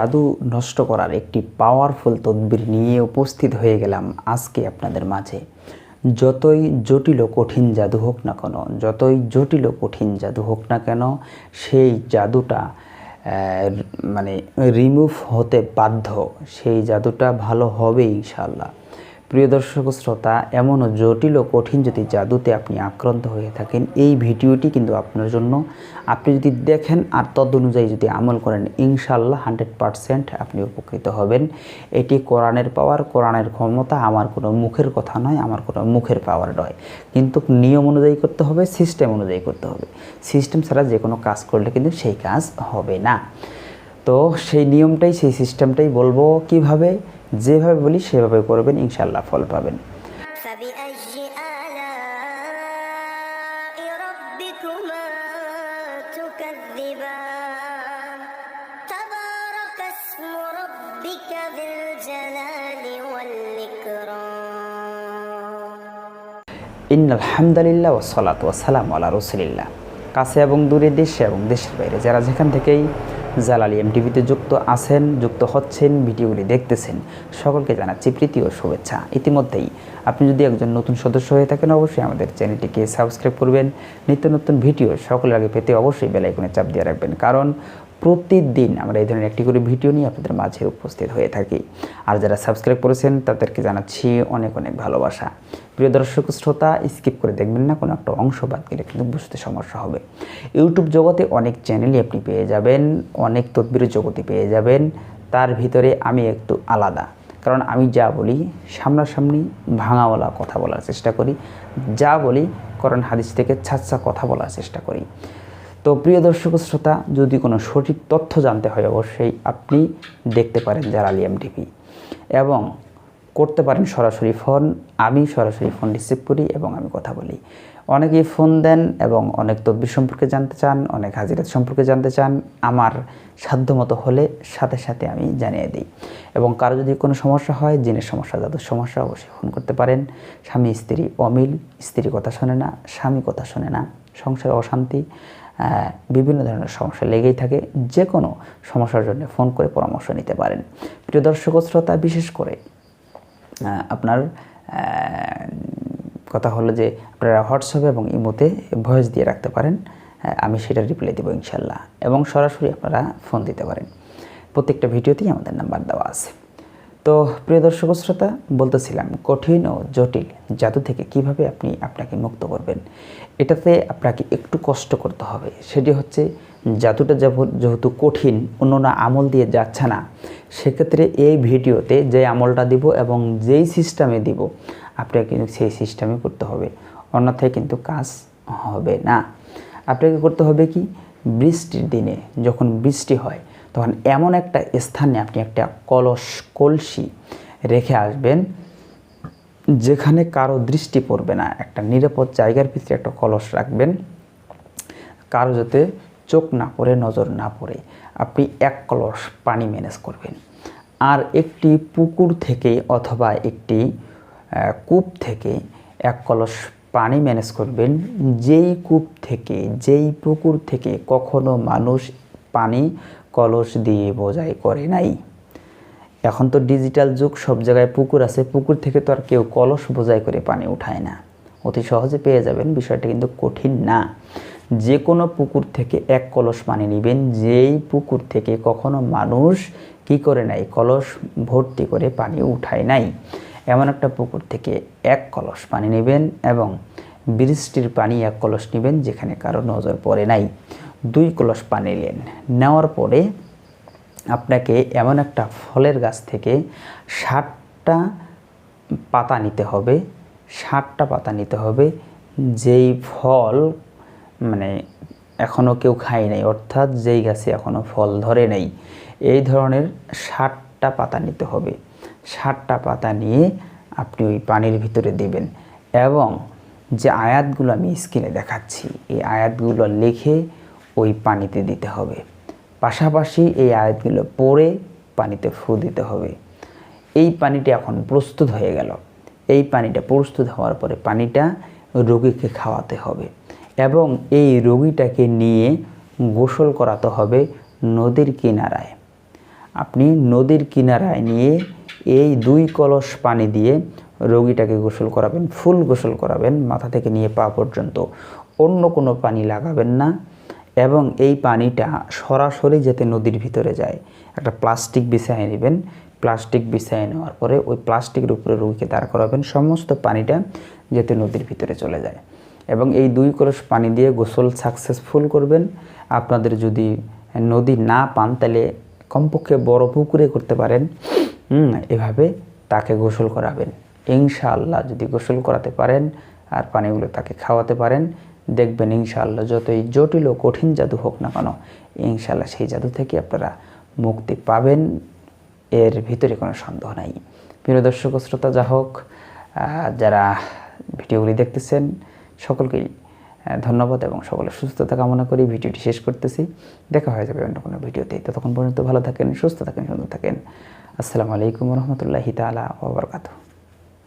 জাদু নষ্ট করার একটি পাওয়ারফুল তদবির নিয়ে উপস্থিত হয়ে গেলাম আজকে আপনাদের মাঝে। যতই জটিল কঠিন জাদু হোক না কেন, যতই জটিল কঠিন জাদু হোক না কেন, সেই জাদুটা মানে রিমুভ হতে বাধ্য। সেই জাদুটা ভালো হবে ইনশাল্লাহ প্রিয় দর্শক শ্রোতা এমনও জটিল ও কঠিন যদি জাদুতে আপনি আক্রান্ত হয়ে থাকেন, এই ভিডিওটি কিন্তু আপনার জন্য। আপনি যদি দেখেন আর তদ অনুযায়ী যদি আমল করেন ইনশাল্লাহ হান্ড্রেড পারসেন্ট আপনি উপকৃত হবেন। এটি কোরআনের পাওয়ার, কোরআনের ক্ষমতা, আমার কোনো মুখের কথা নয়, আমার কোনো মুখের পাওয়ার নয়। কিন্তু নিয়ম অনুযায়ী করতে হবে, সিস্টেম অনুযায়ী করতে হবে। সিস্টেম ছাড়া যে কোনো কাজ করলে কিন্তু সেই কাজ হবে না। তো সেই নিয়মটাই, সেই সিস্টেমটাই বলব কীভাবে? যেভাবে বলি সেভাবে করবেন ইনশাল্লাহ ফল পাবেন। ইন্নালহামদুলিল্লাহ ও ওসালাম আলা রসুলিল্লাহ। কাছে এবং দূরে দেশে এবং দেশের বাইরে যারা যেখান থেকেই জালালি এম টিভিতে যুক্ত আছেন, যুক্ত হচ্ছেন, ভিডিওগুলি দেখতেছেন। সকলকে জানাচ্ছি প্রীতি ও শুভেচ্ছা। ইতিমধ্যেই আপনি যদি একজন নতুন সদস্য হয়ে থাকেন, অবশ্যই আমাদের চ্যানেলটিকে সাবস্ক্রাইব করবেন। নিত্য নতুন ভিডিও সকলের আগে পেতে অবশ্যই বেলাইকনে চাপ দিয়ে রাখবেন। কারণ প্রতিদিন আমরা এই ধরনের একটি করে ভিডিও নিয়ে আপনাদের মাঝে উপস্থিত হয়ে থাকি। আর যারা সাবস্ক্রাইব করেছেন, তাদেরকে জানাচ্ছি অনেক অনেক ভালোবাসা। প্রিয় দর্শক, শ্রোতা স্কিপ করে দেখবেন না, কোনো একটা অংশ বাদ গেলে কিন্তু বুঝতে সমস্যা হবে। ইউটিউব জগতে অনেক চ্যানেলই আপনি পেয়ে যাবেন, অনেক তদবির জগতে পেয়ে যাবেন। তার ভিতরে আমি একটু আলাদা। কারণ আমি যা বলি, সামনাসামনি ভাঙাওয়ালা কথা বলার চেষ্টা করি। যা বলি করণ হাদিস থেকে ছাচ্ছা কথা বলার চেষ্টা করি। তো প্রিয় দর্শক শ্রোতা, যদি কোনো সঠিক তথ্য জানতে হয়, অবশ্যই আপনি দেখতে পারেন জালালি এম টিভি এবং করতে পারেন সরাসরি ফোন। আমি সরাসরি ফোন রিসিভ করি এবং আমি কথা বলি। অনেকেই ফোন দেন এবং অনেক তদবির সম্পর্কে জানতে চান, অনেক হাজিরাত সম্পর্কে জানতে চান। আমার সাধ্যমতো হলে সাথে সাথে আমি জানিয়ে দিই। এবং কারও যদি কোনো সমস্যা হয়, জিনের সমস্যা, যাদের সমস্যা, অবশ্যই ফোন করতে পারেন। স্বামী, স্ত্রী, অমিল স্ত্রী কথা শোনে না, স্বামী কথা শোনে না। সংসারে অশান্তি। বিভিন্ন ধরনের সমস্যা লেগেই থাকে। যে কোনো সমস্যার জন্য ফোন করে পরামর্শ নিতে পারেন। প্রিয় দর্শক শ্রোতা, বিশেষ করে আপনার কথা হলো যে আপনারা হোয়াটসঅ্যাপ এবং ইমোতে ভয়েস দিয়ে রাখতে পারেন। আমি সেটা রিপ্লাই দেবো ইনশাল্লাহ। এবং সরাসরি আপনারা ফোন দিতে পারেন। প্রত্যেকটা ভিডিওতেই আমাদের নাম্বার দেওয়া আছে। তো প্রিয় দর্শক শ্রোতা, বলতেছিলাম কঠিন ও জটিল জাদু থেকে কীভাবে আপনি আপনাকে মুক্ত করবেন? এটাতে আপনাকে একটু কষ্ট করতে হবে। সেটি হচ্ছে জাদুটা যেহেতু কঠিন, অন্যান্য আমল দিয়ে যাচ্ছে না, সেক্ষেত্রে এই ভিডিওতে যে আমলটা দিব এবং যেই সিস্টেমে দিব, আপনাকে কিন্তু সেই সিস্টেমে করতে হবে। অন্যথায় কিন্তু কাজ হবে না। আপনাকে করতে হবে কি? বৃষ্টির দিনে, যখন বৃষ্টি হয় তখন এমন একটা স্থানে আপনি একটা কলস, কলসি রেখে আসবেন, যেখানে কারও দৃষ্টি পড়বে না। একটা নিরাপদ জায়গার ভিতরে একটা কলস রাখবেন, কারও যাতে চোখ না পড়ে, নজর না পড়ে। আপনি এক কলস পানি ম্যানেজ করবেন। আর একটি পুকুর থেকে অথবা একটি কূপ থেকে এক কলস পানি ম্যানেজ করবেন। যেই কূপ থেকে, যেই পুকুর থেকে কখনো মানুষ পানি কলস দিয়ে বোঝাই করে নাই। এখন তো ডিজিটাল যুগ, সব জায়গায় পুকুর আছে। পুকুর থেকে তো আর কেউ কলস বোঝাই করে পানি উঠায় না। অতি সহজে পেয়ে যাবেন, বিষয়টা কিন্তু কঠিন না। যে কোনো পুকুর থেকে এক কলস পানি নেবেন। যেই পুকুর থেকে কখনো মানুষ কি করে নাই, কলস ভর্তি করে পানি উঠায় নাই। এমন একটা পুকুর থেকে এক কলস পানি নেবেন এবং বৃষ্টির পানি এক কলস নেবেন, যেখানে কারও নজর পড়ে নাই। দুই কলস পানি নেন। নেওয়ার পরে আপনাকে এমন একটা ফলের গাছ থেকে ষাটটা পাতা নিতে হবে ষাটটা পাতা নিতে হবে, যেই ফল মানে এখনও কেউ খায় নাই, অর্থাৎ যেই গাছে এখনও ফল ধরে নেই, এই ধরনের ষাটটা পাতা নিতে হবে। ষাটটা পাতা নিয়ে আপনি ওই পানির ভিতরে দেবেন এবং যে আয়াতগুলো আমি স্ক্রিনে দেখাচ্ছি, এই আয়াতগুলো লিখে ওই পানিতে দিতে হবে। পাশাপাশি এই আয়াতগুলো পরে পানিতে ফু দিতে হবে। এই পানিটা এখন প্রস্তুত হয়ে গেল। এই পানিটা প্রস্তুত হওয়ার পরে পানিটা রোগীকে খাওয়াতে হবে এবং এই রোগীটাকে নিয়ে গোসল করাতে হবে নদীর কিনারায়। আপনি নদীর কিনারায় নিয়ে এই দুই কলস পানি দিয়ে রোগীটাকে গোসল করাবেন, ফুল গোসল করাবেন, মাথা থেকে নিয়ে পা পর্যন্ত। অন্য কোনো পানি লাগাবেন না। এবং এই পানিটা সরাসরি যাতে নদীর ভিতরে যায়, একটা প্লাস্টিক বিছায় নেবেন। প্লাস্টিক বিছায় নেওয়ার পরে ওই প্লাস্টিকের উপরে রোগীকে দাঁড় করাবেন, সমস্ত পানিটা যাতে নদীর ভিতরে চলে যায়। এবং এই দুই কলস পানি দিয়ে গোসল সাকসেসফুল করবেন। আপনাদের যদি নদী না পান, তাহলে কমপক্ষে বড় পুকুরে করতে পারেন। এভাবে তাকে গোসল করাবেন। ইনশাআল্লাহ যদি গোসল করাতে পারেন আর পানিগুলো তাকে খাওয়াতে পারেন দেখবেন ইনশাআল্লাহ যতই জটিল ও কঠিন জাদু হোক না কেন, ইনশাআল্লাহ সেই জাদু থেকে আপনারা মুক্তি পাবেন, এর ভিতরে কোনো সন্দেহ নাই। প্রিয় দর্শক শ্রোতা, যা হোক যারা ভিডিওগুলি দেখতেছেন, সকলকেই ধন্যবাদ এবং সকলের সুস্থতা কামনা করি। ভিডিওটি শেষ করতেছি। দেখা হয়ে যাবে অন্য কোনো ভিডিওতে। ততক্ষণ পর্যন্ত ভালো থাকেন, সুস্থ থাকেন, সুন্দর থাকেন। আসসালামু আলাইকুম রহমতুল্লাহি তালা ওবরকাতু